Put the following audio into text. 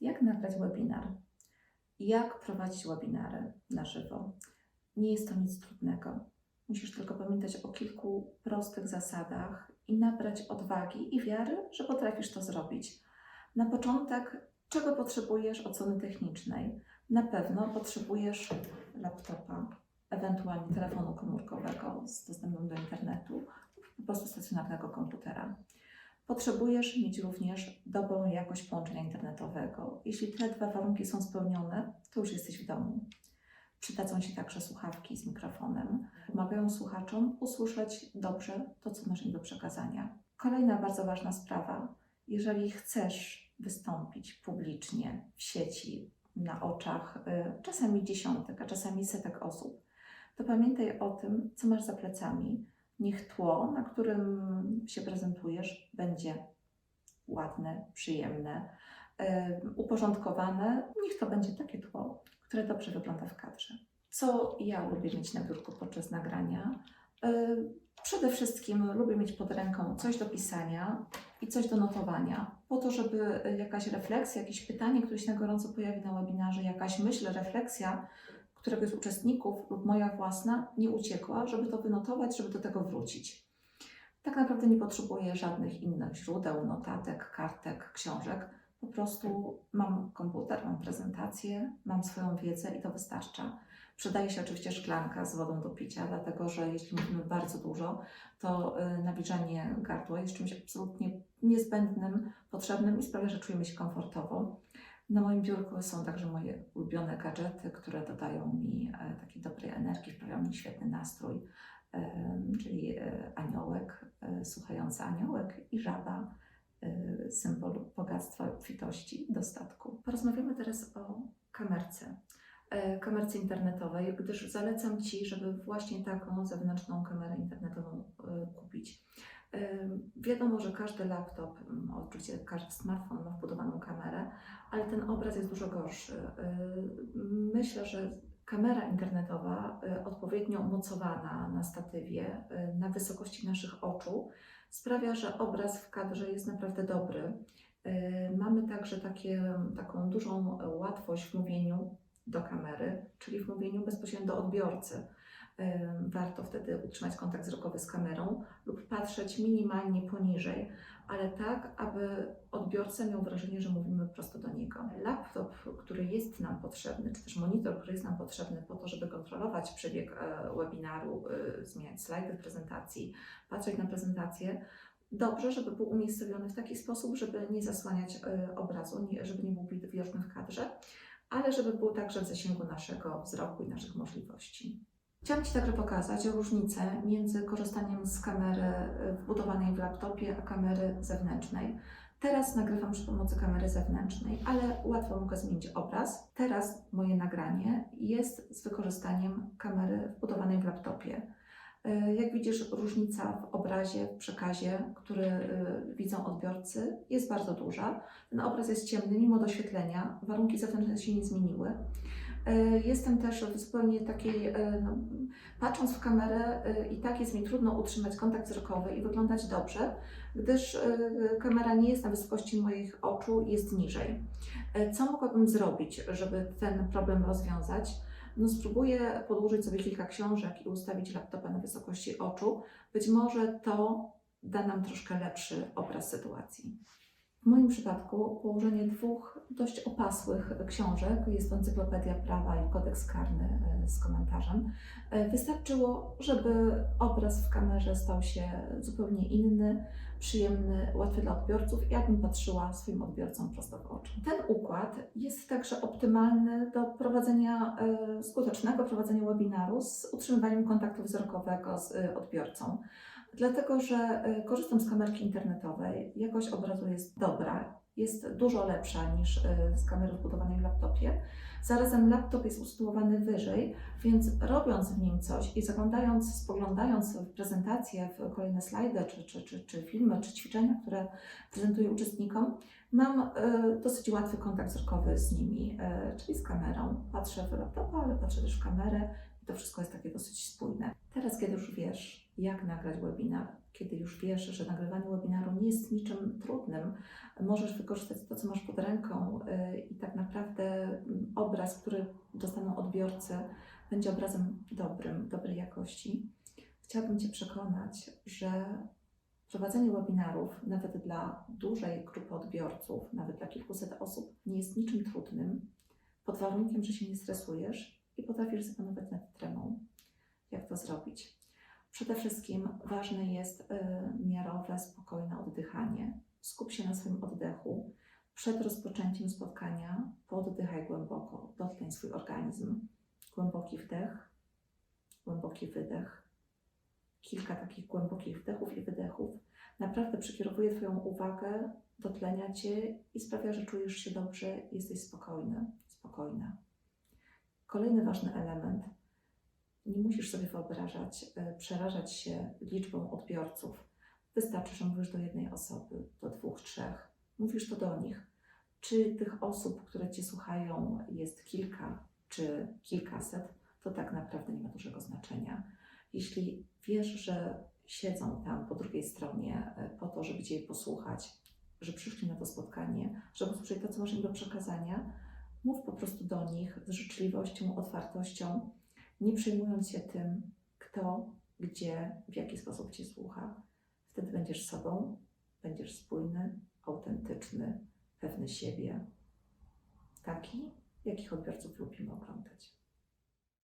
Jak nagrać webinar? Jak prowadzić webinary na żywo? Nie jest to nic trudnego. Musisz tylko pamiętać o kilku prostych zasadach i nabrać odwagi i wiary, że potrafisz to zrobić. Na początek, czego potrzebujesz od strony technicznej? Na pewno potrzebujesz laptopa, ewentualnie telefonu komórkowego z dostępem do internetu, po prostu stacjonarnego komputera. Potrzebujesz mieć również dobrą jakość połączenia internetowego. Jeśli te dwa warunki są spełnione, to już jesteś w domu. Przydadzą się także słuchawki z mikrofonem. Pomagają słuchaczom usłyszeć dobrze to, co masz im do przekazania. Kolejna bardzo ważna sprawa. Jeżeli chcesz wystąpić publicznie w sieci, na oczach y, czasami dziesiątek, a czasami setek osób, to pamiętaj o tym, co masz za plecami. Niech tło, na którym się prezentujesz, będzie ładne, przyjemne, uporządkowane. Niech to będzie takie tło, które dobrze wygląda w kadrze. Co ja lubię mieć na biurku podczas nagrania? Y, Przede wszystkim lubię mieć pod ręką coś do pisania i coś do notowania, po to, żeby jakaś refleksja, jakieś pytanie, które się na gorąco pojawi na webinarze, jakaś myśl, refleksja któregoś z uczestników lub moja własna nie uciekła, żeby to wynotować, żeby do tego wrócić. Tak naprawdę nie potrzebuję żadnych innych źródeł, notatek, kartek, książek. Po prostu mam komputer, mam prezentację, mam swoją wiedzę i to wystarcza. Przydaje się oczywiście szklanka z wodą do picia, dlatego że jeśli mówimy bardzo dużo, to y, nawilżanie gardła jest czymś absolutnie niezbędnym, potrzebnym i sprawia, że czujemy się komfortowo. Na moim biurku są także moje ulubione gadżety, które dodają mi e, takiej dobrej energii, wprawiają mi świetny nastrój, em, czyli e, aniołek, e, słuchający aniołek i żaba, e, symbol bogactwa, obfitości, dostatku. Porozmawiamy teraz o kamerce e, kamerce internetowej, gdyż zalecam Ci, żeby właśnie taką zewnętrzną kamerę internetową e, kupić. E, Wiadomo, że każdy laptop, oczywiście każdy smartfon ma wbudowaną kamerę, ale ten obraz jest dużo gorszy. E, Myślę, że kamera internetowa e, odpowiednio umocowana na statywie, e, na wysokości naszych oczu, sprawia, że obraz w kadrze jest naprawdę dobry. E, Mamy także takie, taką dużą łatwość w mówieniu do kamery, czyli w mówieniu bezpośrednio do odbiorcy. Warto wtedy utrzymać kontakt wzrokowy z kamerą lub patrzeć minimalnie poniżej, ale tak, aby odbiorca miał wrażenie, że mówimy prosto do niego. Laptop, który jest nam potrzebny, czy też monitor, który jest nam potrzebny po to, żeby kontrolować przebieg e, webinaru, e, zmieniać slajdy prezentacji, patrzeć na prezentację, dobrze, żeby był umiejscowiony w taki sposób, żeby nie zasłaniać e, obrazu, żeby nie był widoczny w kadrze ale żeby był także w zasięgu naszego wzroku i naszych możliwości. Chciałam Ci także pokazać różnicę między korzystaniem z kamery wbudowanej w laptopie, a kamery zewnętrznej. Teraz nagrywam przy pomocy kamery zewnętrznej, ale łatwo mogę zmienić obraz. Teraz moje nagranie jest z wykorzystaniem kamery wbudowanej w laptopie. Y, Jak widzisz, różnica w obrazie, w przekazie, który y, widzą odbiorcy, jest bardzo duża. Ten obraz jest ciemny, mimo doświetlenia, warunki zewnętrzne się nie zmieniły. Y, Jestem też w zupełnie takiej, y, no, patrząc w kamerę, y, i tak jest mi trudno utrzymać kontakt wzrokowy i wyglądać dobrze, gdyż kamera nie jest na wysokości moich oczu, jest niżej. Co mogłabym zrobić, żeby ten problem rozwiązać? No, spróbuję podłożyć sobie kilka książek i ustawić laptopa na wysokości oczu. Być może to da nam troszkę lepszy obraz sytuacji. W moim przypadku położenie dwóch dość opasłych książek, jest to Encyklopedia Prawa i Kodeks Karny e, z komentarzem, e, wystarczyło, żeby obraz w kamerze stał się zupełnie inny, przyjemny, łatwy dla odbiorców i jakbym patrzyła swoim odbiorcom prosto w oczy. Ten układ jest także optymalny do prowadzenia, e, skutecznego prowadzenia webinaru z utrzymywaniem kontaktu wzrokowego z odbiorcą. Dlatego, że e, korzystam z kamerki internetowej, jakość obrazu jest dobra, jest dużo lepsza niż e, z kamery wbudowanej w laptopie. Zarazem laptop jest usytuowany wyżej, więc robiąc w nim coś i zaglądając, spoglądając w prezentację, w kolejne slajdy, czy, czy, czy, czy filmy, czy ćwiczenia, które prezentuję uczestnikom, mam e, dosyć łatwy kontakt wzrokowy z nimi, czyli z kamerą. Patrzę w laptopa, ale patrzę też w kamerę i to wszystko jest takie dosyć spójne. Teraz, kiedy już wiesz, jak nagrać webinar. Kiedy już wiesz, że nagrywanie webinaru nie jest niczym trudnym, możesz wykorzystać to, co masz pod ręką y, i tak naprawdę mm, obraz, który dostaną odbiorcy, będzie obrazem dobrym, dobrej jakości. Chciałabym Cię przekonać, że prowadzenie webinarów, nawet dla dużej grupy odbiorców, nawet dla kilkuset osób, nie jest niczym trudnym, pod warunkiem, że się nie stresujesz i potrafisz zapanować nad tremą. Jak to zrobić? Przede wszystkim ważne jest y, miarowe, spokojne oddychanie. Skup się na swoim oddechu. Przed rozpoczęciem spotkania poddychaj głęboko, dotleń swój organizm. Głęboki wdech, głęboki wydech. Kilka takich głębokich wdechów i wydechów naprawdę przekierowuje Twoją uwagę, dotlenia Cię i sprawia, że czujesz się dobrze, jesteś spokojny, spokojna. Kolejny ważny element. Nie musisz sobie wyobrażać, e, przerażać się liczbą odbiorców. Wystarczy, że mówisz do jednej osoby, do dwóch, trzech. Mówisz to do nich. Czy tych osób, które Cię słuchają, jest kilka czy kilkaset, to tak naprawdę nie ma dużego znaczenia. Jeśli wiesz, że siedzą tam po drugiej stronie e, po to, żeby Cię posłuchać, że przyszli na to spotkanie, żeby usłyszeć to, co masz im do przekazania, mów po prostu do nich z życzliwością, otwartością, nie przejmując się tym, kto, gdzie, w jaki sposób Cię słucha. Wtedy będziesz sobą, będziesz spójny, autentyczny, pewny siebie, taki, jakich odbiorców lubimy oglądać.